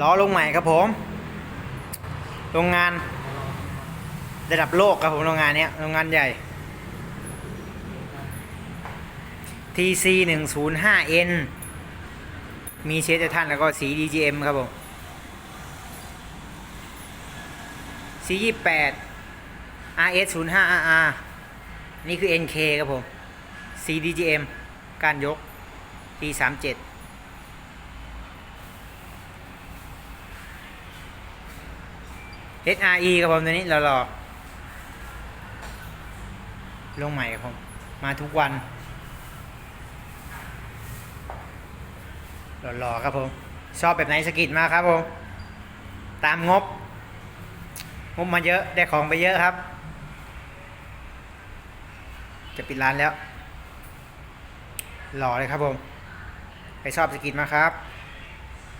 ล้อลงใหม่ครับผม โรงงาน ระดับโลกครับผมโรงงานเนี้ยโรงงานใหญ่ TC 1 0 5 N มีเชสเตทันแล้วก็สี DGM ครับผม C 2 8 RS 0 5 RR นี่คือ NK ครับผม C DGM การยก P 3 SRE ครับผมตัวนี้หล่อๆลงใหม่ครับผม มาทุกวัน หล่อๆครับผม ชอบแบบไหนสกิดมาครับผม ตามงบ งบมาเยอะ ได้ของไปเยอะครับ จะปิดร้านแล้ว หล่อเลยครับผมใครชอบสกิดมาครับ